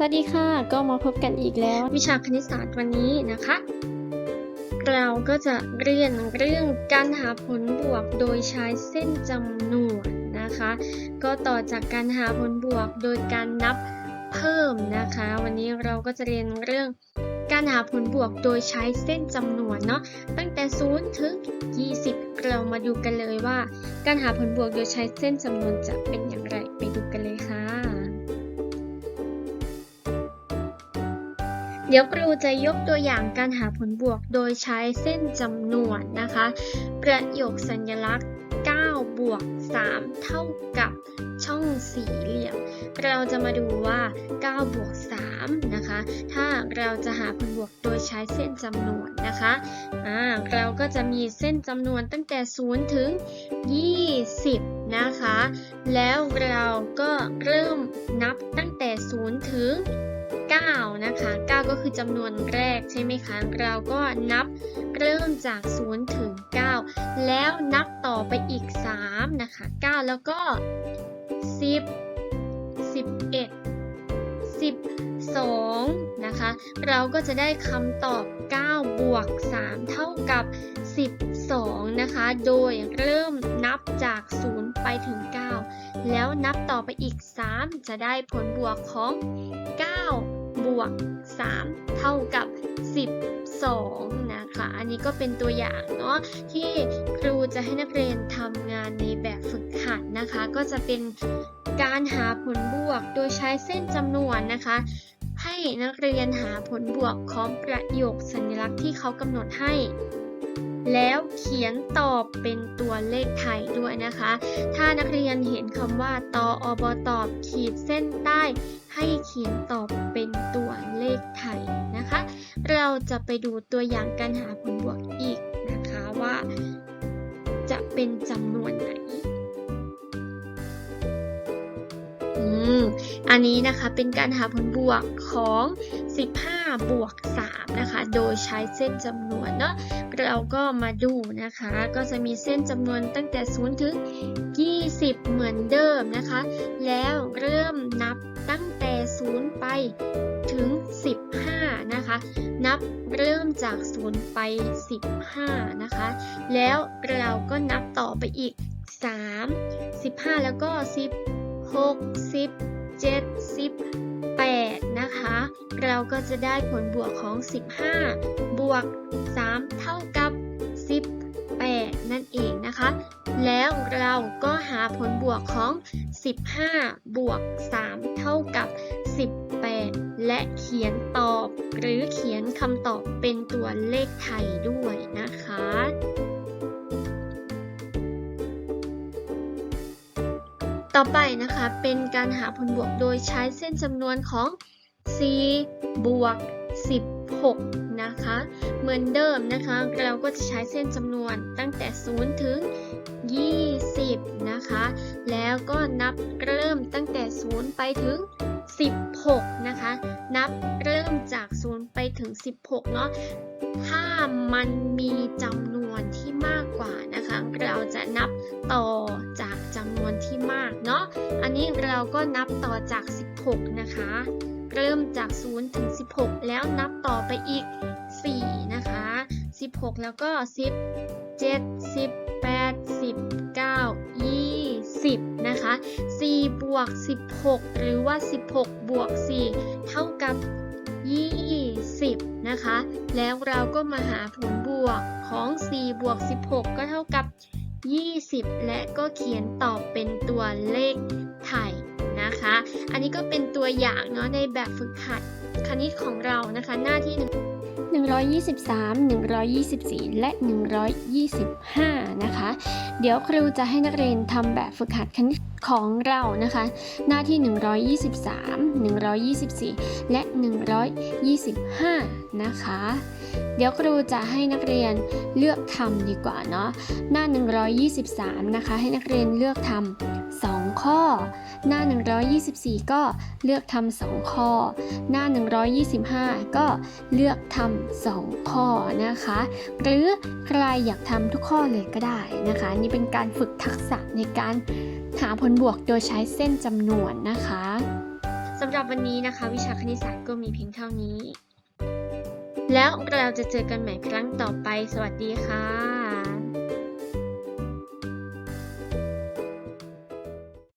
สวัสดีค่ะ ก็มาพบกันอีกแล้ว วิชาคณิตศาสตร์วันนี้นะคะ เราก็จะเรียนเรื่องการหาผลบวกโดยใช้เส้นจำนวนนะคะ ก็ต่อจากการหาผลบวกโดยการนับเพิ่มนะคะ วันนี้เราก็จะเรียนเรื่องการหาผลบวกโดยใช้เส้นจำนวนเนาะตั้งแต่ 0 ถึง 20 เรามาดูกันเลยว่า การหาผลบวกโดยใช้เส้นจำนวนจะเป็นอย่างไรไปดูกันเลยค่ะ เดี๋ยวครูจะยกตัวอย่างการหาผลบวกโดยใช้เส้นจำนวนนะคะ ประโยคสัญลักษณ์9บวก3เท่ากับช่องสี่เหลี่ยม เราจะมาดูว่า9บวก3นะคะ ถ้าเราจะหาผลบวกโดยใช้เส้นจำนวนนะคะอ่าเราก็จะมีเส้นจำนวนตั้งแต่ 0 ถึง 20 นะคะ แล้วเราก็เริ่มนับตั้งแต่ 0 ถึง 9 นะคะ 9 ก็คือจำนวนแรกใช่ไหมคะ เราก็นับเริ่มจาก 0 ถึง 9 แล้วนับต่อไปอีก 3 นะคะ 9 แล้วก็ 10 11 12 นะคะ เราก็จะได้คำตอบ 9 บวก 3 เท่ากับ 12 นะคะ โดยเริ่มนับจาก 0 ไปถึง 9 แล้วนับต่อไปอีก 3 จะได้ผลบวกของ 9 วก 3 เท่ากับ 12 นะคะ อันนี้ก็เป็นตัวอย่างเนาะที่ครูจะให้นักเรียนทำงานในแบบฝึกหัดนะคะ ก็จะเป็นการหาผลบวกโดยใช้เส้นจำนวนนะคะให้นักเรียนหาผลบวกของประโยคสัญลักษณ์ที่เขากำหนดให้ แล้วเขียนตอบเป็นตัวเลขไทยด้วยนะคะ ถ้านักเรียนเห็นคำว่าตออบตอบขีดเส้นใต้ ให้เขียนตอบเป็นตัวเลขไทยนะคะ เราจะไปดูตัวอย่างการหาผลบวกอีกนะคะว่า จะเป็นจำนวนไหนอืมอันนี้นะคะเป็นการหาผลบวกของ 15 บวก 3 นะคะ โดยใช้เส้นจำนวนเนาะเราก็มาดูนะคะ ก็จะมีเส้นจำนวนตั้งแต่ 0 ถึง 20 เหมือนเดิมนะคะ แล้วเริ่มนับตั้งแต่ 0 ไปถึง 15 นะคะ นับเริ่มจาก 0 ไป 15 นะคะ แล้วเราก็นับต่อไปอีก 3 15 แล้วก็16 17 18น เราก็จะได้ผลบวกของ 15 บวก 3 เท่ากับ 18 นั่นเองนะคะ แล้วเราก็หาผลบวกของ 15 บวก 3 เท่ากับ 18 และเขียนตอบ หรือเขียนคำตอบเป็นตัวเลขไทยด้วยนะคะต่อไปนะคะเป็นการหาผลบวกโดยใช้เส้นจำนวนของ 4 บวก 16 นะคะ เหมือนเดิมนะคะ เราก็จะใช้เส้นจำนวนตั้งแต่ 0 ถึง 20 นะคะ แล้วก็นับเริ่มตั้งแต่ 0 ไปถึง 16 นะคะ นับเริ่มจาก 0 ไปถึง 16 เนาะถ้ามันมีจำนวนที่มากกว่านะคะ เราจะนับต่อจากจำนวนที่มากเนาะ อันนี้เราก็นับต่อจาก 16 นะคะ เริ่มจาก 0 ถึง 16 แล้วนับต่อไปอีก 4 นะคะ 16 แล้วก็ 10 7 18 19 20 นะคะ 4 บวก 16 หรือว่า 16 บวก 4 เท่ากับ 20 นะคะ แล้วเราก็มาหาผลบวกของ 4 บวก 16 ก็เท่ากับ 20 และก็เขียนตอบเป็นตัวเลขไทย นะคะ อันนี้ก็เป็นตัวอย่างเนาะในแบบฝึกหัดคณิตของเรานะคะ หน้าที่ 123 124 และ 125 นะคะ เดี๋ยวครูจะให้นักเรียนทำแบบฝึกหัดคณิตของเรานะคะ หน้าที่ 123 124 และ 125 นะคะ เดี๋ยวครูจะให้นักเรียนเลือกทำดีกว่าเนาะ หน้า 123 นะคะ ให้นักเรียนเลือกทำ 2 ข้อ หน้า 124 ก็เลือกทำ2ข้อ หน้า 125 ก็เลือกทำ2ข้อนะคะ หรือใครอยากทำทุกข้อเลยก็ได้นะคะ นี่เป็นการฝึกทักษะในการหาผลบวกโดยใช้เส้นจำนวนนะคะสำหรับวันนี้นะคะ วิชาคณิตศาสตร์ก็มีเพียงเท่านี้ แล้วเราจะเจอกันใหม่ครั้งต่อไป สวัสดีค่ะ